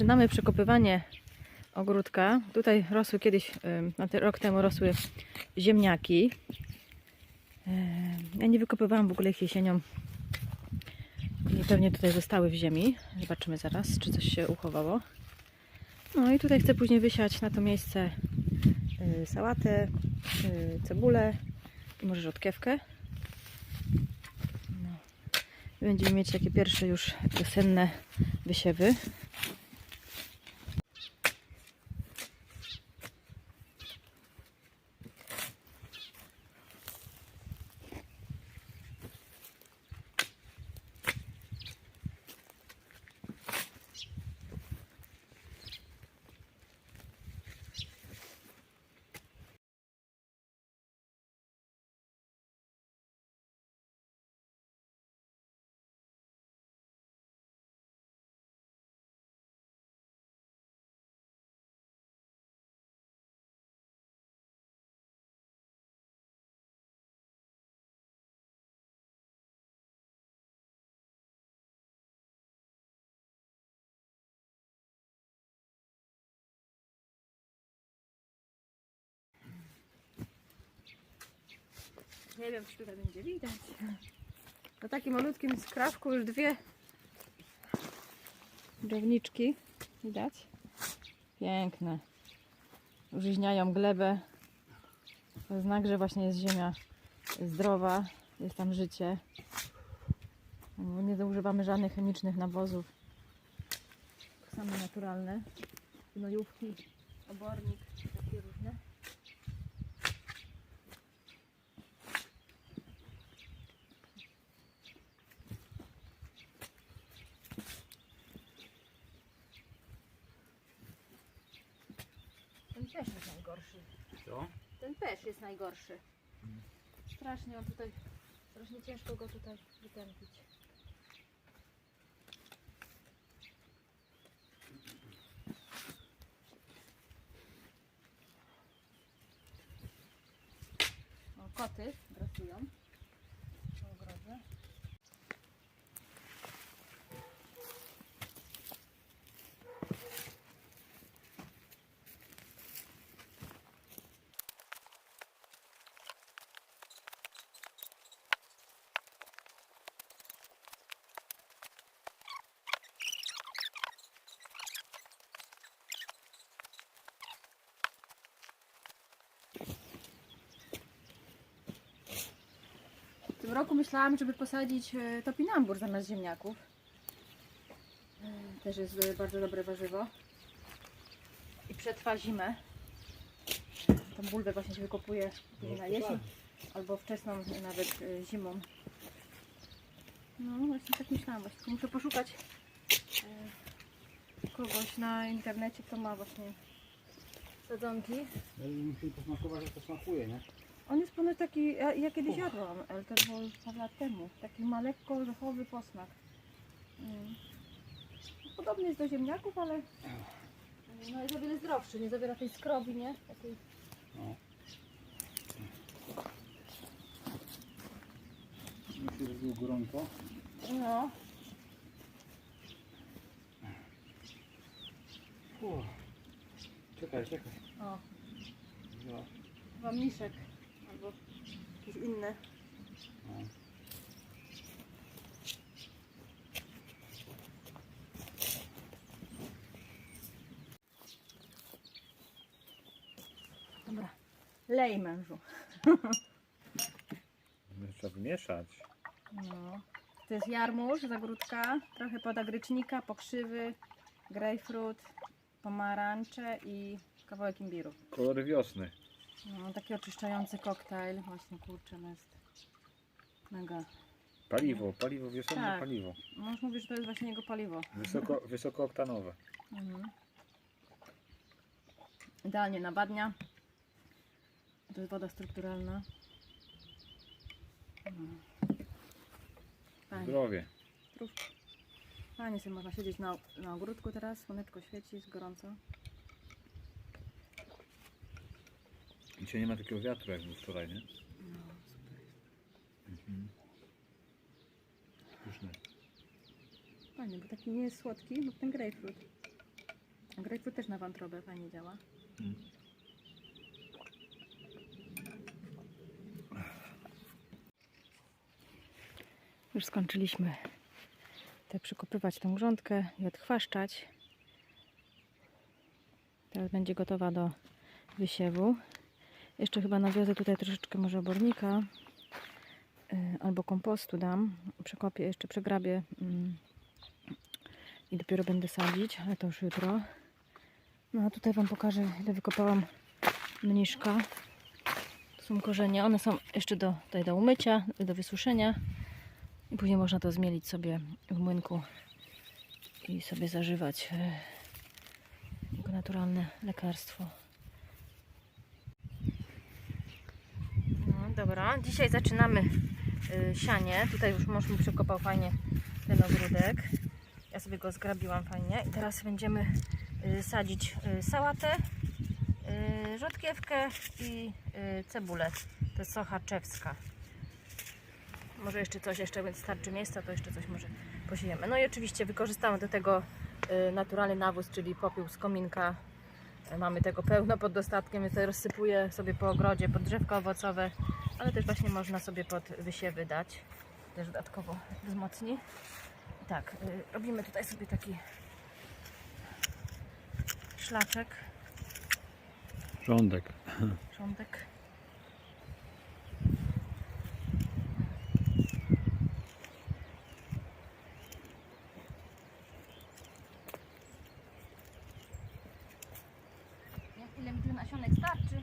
Zaczynamy przekopywanie ogródka. Tutaj rosły kiedyś, rok temu rosły ziemniaki. Ja nie wykopywałam w ogóle ich jesienią. I pewnie tutaj zostały w ziemi. Zobaczymy zaraz, czy coś się uchowało. No i tutaj chcę później wysiać na to miejsce y, sałatę, y, cebulę i może rzodkiewkę. No. Będziemy mieć takie pierwsze już wiosenne wysiewy. Nie wiem, czy tutaj będzie widać. Na takim malutkim skrawku już dwie drzewniczki. Widać? Piękne. Użyźniają glebę. To znak, że właśnie jest ziemia zdrowa, jest tam życie. Nie używamy żadnych chemicznych nawozów. Same naturalne. Gnojówki, obornik, takie różne. Ten też jest najgorszy. Co? Ten też jest najgorszy. Strasznie on tutaj, strasznie ciężko go tutaj wytępić. O, koty grasują w ogrodzie. W roku myślałam, żeby posadzić e, topinambur zamiast ziemniaków. E, Też jest e, bardzo dobre warzywo. I przetrwa zimę. Tą bulwę właśnie się wykopuje na jesień albo wczesną nawet zimą. No właśnie tak myślałam. Właśnie muszę poszukać kogoś na internecie, kto ma właśnie sadzonki. Ja muszę posmakować, jak to smakuje, nie? On jest ponoć taki, ja, ja kiedyś jadłam, ale to było już parę lat temu. Taki ma lekko orzechowy posmak. Mm. Podobny jest do ziemniaków, ale no, jest o wiele zdrowszy. Nie zawiera tej skrobi, nie? Takiej... No. Mi się zrobiło gorąco. No, Uff. Czekaj, czekaj. o, No. chyba mniszek jakieś inne. No. Dobra, lej mężu. Trzeba wymieszać. No. To jest jarmuż, zagródka, trochę podagrycznika, pokrzywy, grejpfrut, pomarańcze i kawałek imbiru. Kolory wiosny. No, taki oczyszczający koktajl. Właśnie kurczę, no jest mega. Paliwo, paliwo wiosenne Tak. paliwo. Mąż mówi, że to jest właśnie jego paliwo. Wysoko, wysokooktanowe. Mhm. Idealnie nawadnia. To jest woda strukturalna. Fajnie. Zdrowie. Fajnie sobie można siedzieć na, na ogródku teraz. Słoneczko świeci, jest gorąco. Dzisiaj nie ma takiego wiatru jak był wczoraj, nie? No, super. Mhm. Pyszne. Fajnie, bo taki nie jest słodki, bo ten grejpfrut. Grapefruit też na wątrobę fajnie działa. Mm. Już skończyliśmy te przykopywać tą grządkę i odchwaszczać. Teraz będzie gotowa do wysiewu. Jeszcze chyba nawiozę tutaj troszeczkę może obornika y, albo kompostu dam. Przekopię, jeszcze przegrabię mm, i dopiero będę sadzić, ale to już jutro. No a tutaj Wam pokażę, ile wykopałam mniszka. To są korzenie. One są jeszcze do, tutaj do umycia, do wysuszenia. I później można to zmielić sobie w młynku i sobie zażywać e, jako naturalne lekarstwo. No dobra, dzisiaj zaczynamy y, sianie. Tutaj już mąż mi przekopał fajnie ten ogródek. Ja sobie go zgrabiłam fajnie. I teraz będziemy y, sadzić y, sałatę, y, rzodkiewkę i y, cebulę. To jest socha czewska. Może jeszcze coś, jeszcze starczy miejsca, to jeszcze coś może posiejemy. No i oczywiście wykorzystamy do tego y, naturalny nawóz, czyli popiół z kominka. Mamy tego pełno pod dostatkiem, więc rozsypuję sobie po ogrodzie, pod drzewka owocowe, ale też właśnie można sobie pod wysiewy dać. Też dodatkowo wzmocni. Tak, y, robimy tutaj sobie taki szlaczek, Rządek. rządek. Ile mi tych nasionek starczy?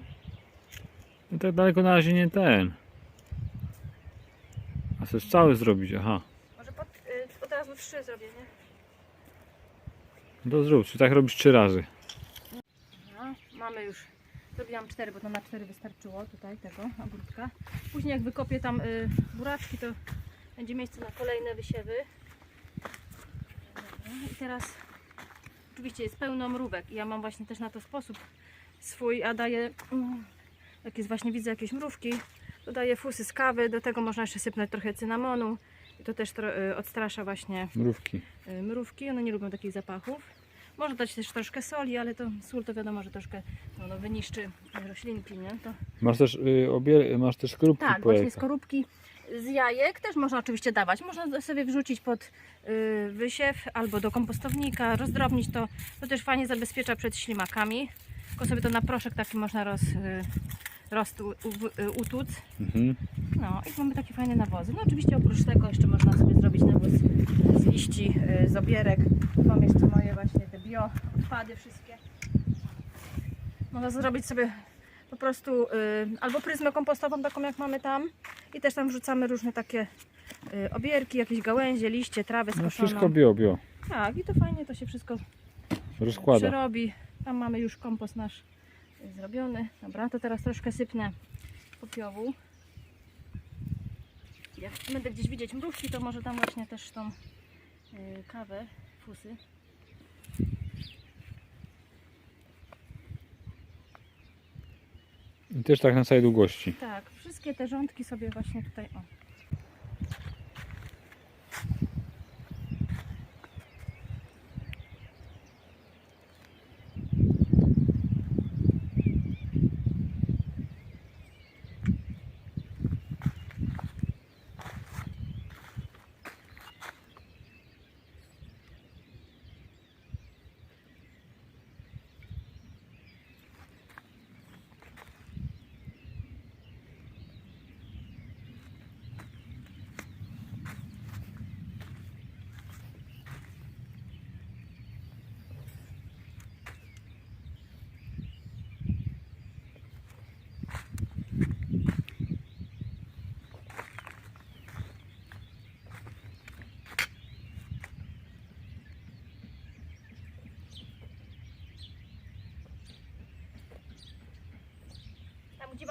No tak daleko na razie nie ten. A chcesz cały zrobić, aha. Może pod, y, od razu trzy zrobię, nie? No to zrób, czy tak robisz trzy razy. No, mamy już. Zrobiłam cztery, bo to na cztery wystarczyło tutaj tego ogródka. Później jak wykopię tam y, buraczki, to będzie miejsce na kolejne wysiewy. Dobra, I teraz oczywiście jest pełno mrówek i ja mam właśnie też na to sposób swój, a daję mm, jak jest właśnie widzę jakieś mrówki, dodaję fusy z kawy, do tego można jeszcze sypnąć trochę cynamonu i to też y, odstrasza właśnie Mrówki. y, mrówki, one nie lubią takich zapachów. Można dać też troszkę soli, ale to sól to wiadomo, że troszkę no, no, wyniszczy roślinki, nie? To, Masz też, y, obie, masz też skorupki tak, właśnie skorupki z jajek też można oczywiście dawać. Można sobie wrzucić pod y, wysiew albo do kompostownika, rozdrobnić to. To też fajnie zabezpiecza przed ślimakami. Tylko sobie to na proszek taki można roz, y, roz, u, u, y, utuc. Mhm. No i mamy takie fajne nawozy. No oczywiście oprócz tego jeszcze można sobie zrobić nawóz z liści, y, z obierek. Mam jeszcze moje właśnie te bio odpady wszystkie. Można zrobić sobie po prostu y, albo pryzmę kompostową taką jak mamy tam i też tam wrzucamy różne takie y, obierki, jakieś gałęzie, liście, trawę No skoszoną. wszystko bio, bio. Tak i to fajnie to się wszystko Rozkłada. przerobi. Tam mamy już kompost nasz y, zrobiony. Dobra, to teraz troszkę sypnę popiołu. Jak będę gdzieś widzieć mrówki, to może tam właśnie też tą y, kawę, fusy. I też tak na całej długości. Tak, wszystkie te rządki sobie właśnie tutaj, o.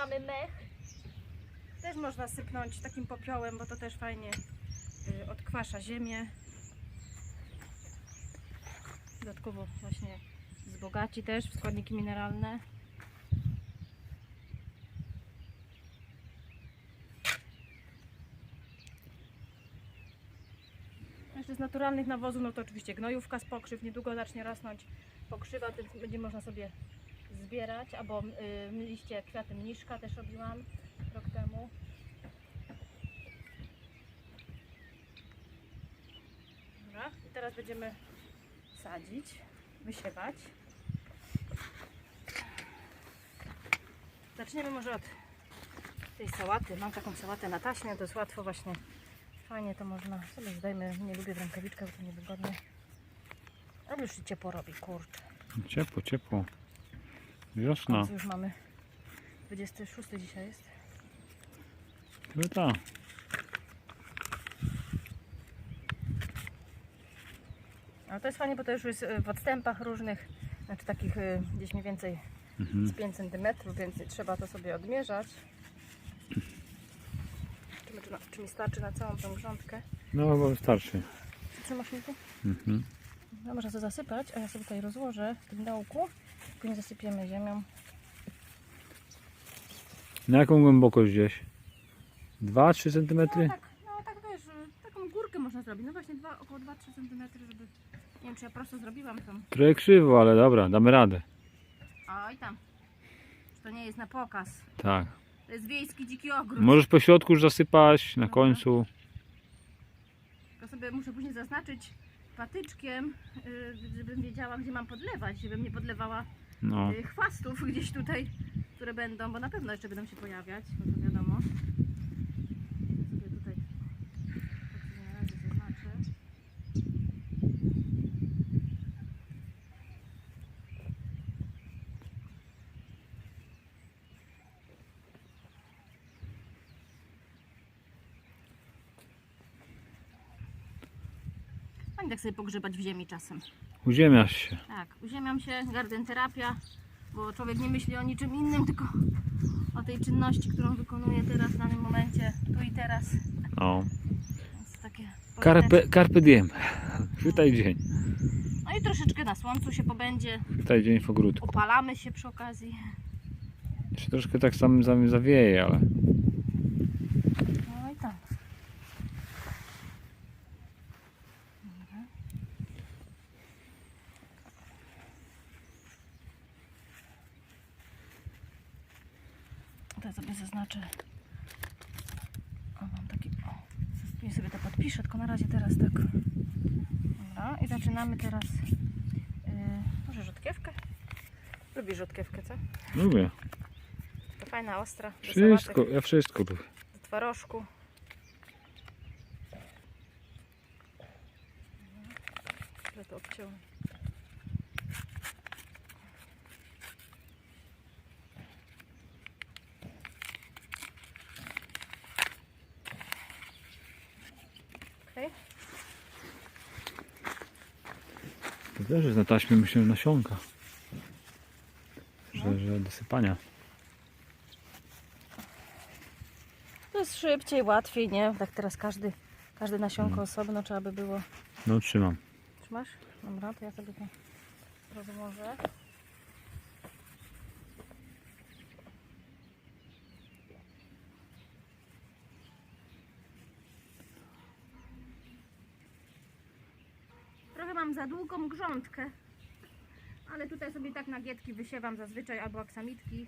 mamy mech, też można sypnąć takim popiołem, bo to też fajnie y, odkwasza ziemię. Dodatkowo właśnie wzbogaci też składniki mineralne. Jeszcze z naturalnych nawozów, no to oczywiście gnojówka z pokrzyw, niedługo zacznie rosnąć pokrzywa, więc będzie można sobie zbierać, albo y, liście kwiaty mniszka też robiłam rok temu. Dobra, i teraz będziemy sadzić, wysiewać. Zaczniemy może od tej sałaty. Mam taką sałatę na taśmie, to jest łatwo właśnie. Fajnie to można. Sobie zdajmy, nie lubię w bo to niewygodnie. Ale już się ciepło robi, kurczę. Ciepło, ciepło. Wiosna. końcu już mamy 26 dzisiaj jest. No tak. Ale to jest fajnie, bo to już jest y, w odstępach różnych, znaczy takich y, gdzieś mniej więcej Mhm. z 5 cm, więc trzeba to sobie odmierzać. Czy, mi- czy, na- czy mi starczy na całą tą grządkę? No chyba wystarczy. Trzymasz mi tu? Mhm. No, można to zasypać, a ja sobie tutaj rozłożę w tym dołku. Później zasypiemy ziemią. Na jaką głębokość gdzieś? 2-3 cm? No tak, no tak wiesz, taką górkę można zrobić. No właśnie dwa, około 2-3 cm, żeby... Nie wiem, czy ja prosto zrobiłam tą. Trochę krzywo, ale dobra, damy radę. Oj tam. To nie jest na pokaz. Tak. To jest wiejski dziki ogród. Możesz po środku już zasypać, na końcu. Tylko sobie muszę później zaznaczyć patyczkiem, y, żebym wiedziała, gdzie mam podlewać, żebym nie podlewała No. y, chwastów gdzieś tutaj, które będą, bo na pewno jeszcze będą się pojawiać, bo to wiadomo. Ja sobie tutaj tak na razie zaznaczę. Pani tak sobie pogrzebać w ziemi czasem. Uziemiasz się. Tak, uziemiam się, gardenterapia, bo człowiek nie myśli o niczym innym, tylko o tej czynności, którą wykonuje teraz w danym momencie, tu i teraz. No. Więc takie Carpe, carpe diem. Chwytaj dzień. No i troszeczkę na słońcu się pobędzie, Chwytaj dzień w ogródku. opalamy się przy okazji. Jeszcze troszkę tak sam sam zawieje, ale No i tak. Ja sobie zaznaczę. O, mam taki. O, później sobie to podpiszę, tylko na razie teraz tak. Dobra, i zaczynamy teraz. Yy, może rzodkiewkę? Lubisz rzodkiewkę, co? lubię. To fajna, ostra. Wszystko, sałatek, ja wszystko lubię. Do twarożku. Źle to obciąłem. To też jest na taśmie, myślę, nasionka. Że, że do sypania. To jest szybciej, łatwiej, nie? Tak teraz każdy, każde nasionko osobno trzeba by było. No trzymam. Trzymasz? Dobra, to ja sobie to rozłożę. Trochę mam za długą grządkę, ale tutaj sobie tak nagietki wysiewam zazwyczaj albo aksamitki,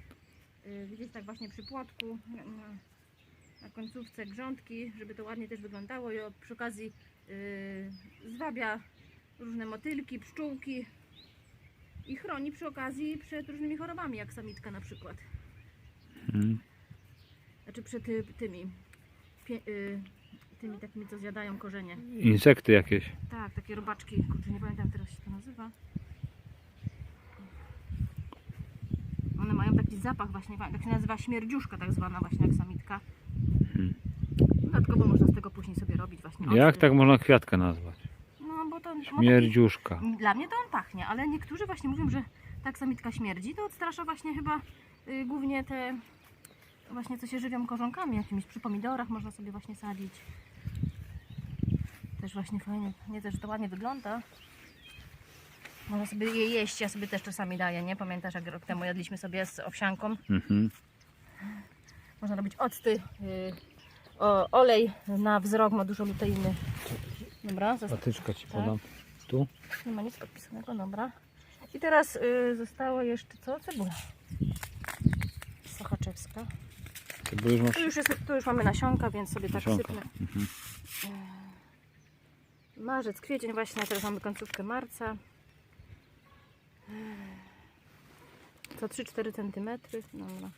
yy, gdzieś tak właśnie przy płotku, na, końcówce grządki, żeby to ładnie też wyglądało i przy okazji yy, zwabia różne motylki, pszczółki i chroni przy okazji przed różnymi chorobami, jak samitka na przykład. Mhm. Znaczy przed y, tymi, pie, y, tymi takimi, co zjadają korzenie. Insekty jakieś. Tak, takie robaczki, kurczę, nie pamiętam jak teraz się to nazywa. One mają taki zapach właśnie, tak się nazywa śmierdziuszka tak zwana właśnie jak samitka. Mhm. Dodatkowo można z tego później sobie robić właśnie Jak tak można kwiatka nazwać? No bo to... ma taki- Śmierdziuszka. Dla mnie to on pachnie, ale niektórzy właśnie mówią, że tak samitka śmierdzi. To odstrasza właśnie chyba y, głównie te właśnie co się żywią korzonkami jakimiś przy pomidorach można sobie właśnie sadzić. Też właśnie fajnie, nie też, to ładnie wygląda. Można sobie je jeść, ja sobie też czasami daję, nie? Pamiętasz jak rok temu jadliśmy sobie z owsianką? Mhm. Można robić octy, y, o, olej na wzrok, ma dużo luteiny. Dobra, Patyczka ci Tak. podam. Tu. nie ma nic podpisanego, dobra. I teraz y, zostało jeszcze co? Cebula. Sochaczewska. Bo już masz... Tu już, jest, tu już mamy nasionka, więc sobie tak Nasionka. sypnę. Mhm. Marzec, kwiecień właśnie, teraz mamy końcówkę marca. Co 3-4 cm. Dobra.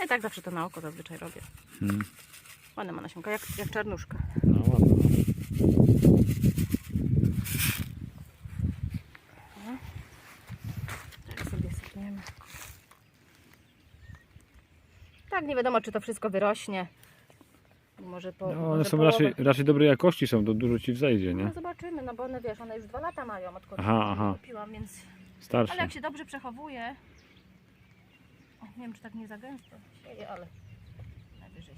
Ja tak zawsze to na oko zazwyczaj robię. Ładne ma nasionka, jak, jak czarnuszka. No ładno. Tak sobie sypiemy. Tak, nie wiadomo czy to wszystko wyrośnie. Może po. No, może one są połowę. raczej, raczej dobrej jakości są, to dużo ci wzejdzie, nie? No zobaczymy, no bo one wiesz, one już dwa lata mają odkąd Aha, aha. kupiłam, więc. Ale jak się dobrze przechowuje. O, nie wiem czy tak nie za gęsto sieje, ale najwyżej.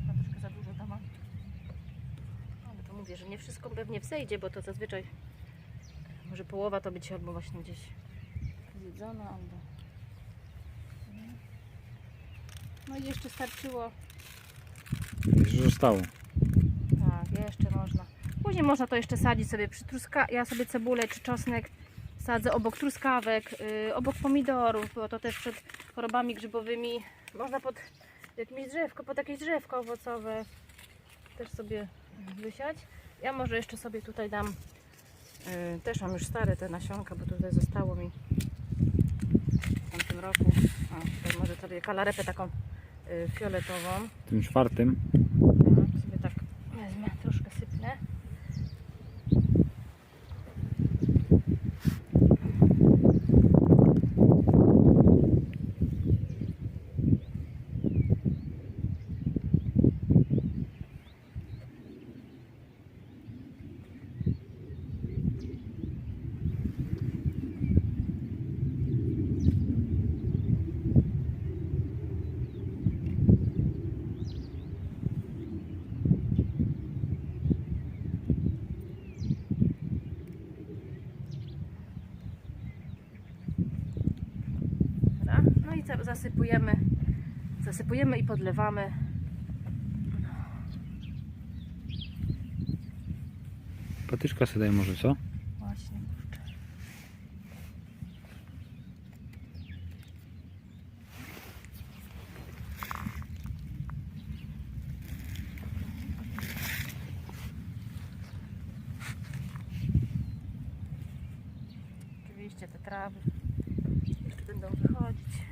Chyba troszkę za dużo dama. Ale to mówię, że nie wszystko pewnie wzejdzie, bo to zazwyczaj może połowa to być albo właśnie gdzieś zjedzona, albo... No i jeszcze starczyło. Jeszcze zostało. Tak, jeszcze można. Później można to jeszcze sadzić sobie przy truska... Ja sobie cebulę czy czosnek sadzę obok truskawek, yy, obok pomidorów, bo to też przed chorobami grzybowymi można pod jakieś drzewko, pod jakieś drzewko owocowe też sobie wysiać. Ja może jeszcze sobie tutaj dam, yy, też mam już stare te nasionka, bo tutaj zostało mi w tamtym roku. O, tutaj może sobie kalarepę taką yy, fioletową. Tym czwartym. Tak, sobie tak wezmę, troszkę sypnę. Dobra. No i za- zasypujemy, zasypujemy i podlewamy. Patyczka sobie daj może, co? Właśnie. Oczywiście te trawy jeszcze będą wychodzić.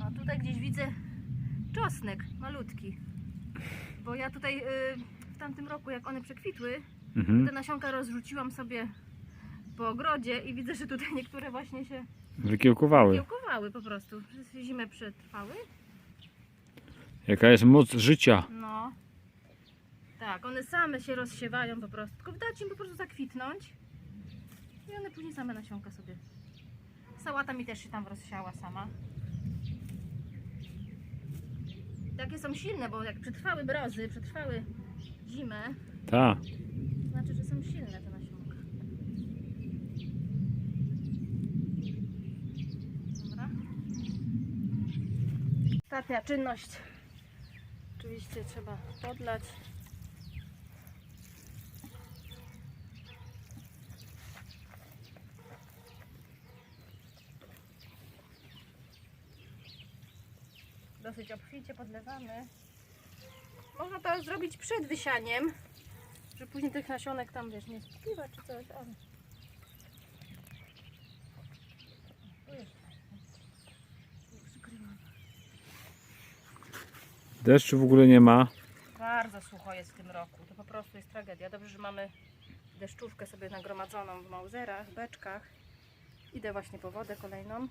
A tutaj gdzieś widzę czosnek malutki. Bo ja tutaj y, w tamtym roku, jak one przekwitły, te Mhm. nasionka rozrzuciłam sobie po ogrodzie i widzę, że tutaj niektóre właśnie się Wykiełkowały. kiełkowały po prostu. Że zimę przetrwały. Jaka jest moc życia. No. Tak, one same się rozsiewają po prostu. Tylko dać im po prostu zakwitnąć. I one później same nasionka sobie. Sałata mi też się tam rozsiała sama. Takie są silne, bo jak przetrwały brozy, przetrwały zimę, Ta. to znaczy, że są silne te nasionka. Dobra. Ostatnia czynność. Oczywiście trzeba podlać. Dosyć obficie podlewamy. Można to zrobić przed wysianiem, że później tych nasionek tam wiesz, nie spływa czy coś, ale... Deszczu w ogóle nie ma. Bardzo sucho jest w tym roku. To po prostu jest tragedia. Dobrze, że mamy deszczówkę sobie nagromadzoną w mauzerach, beczkach. Idę właśnie po wodę kolejną.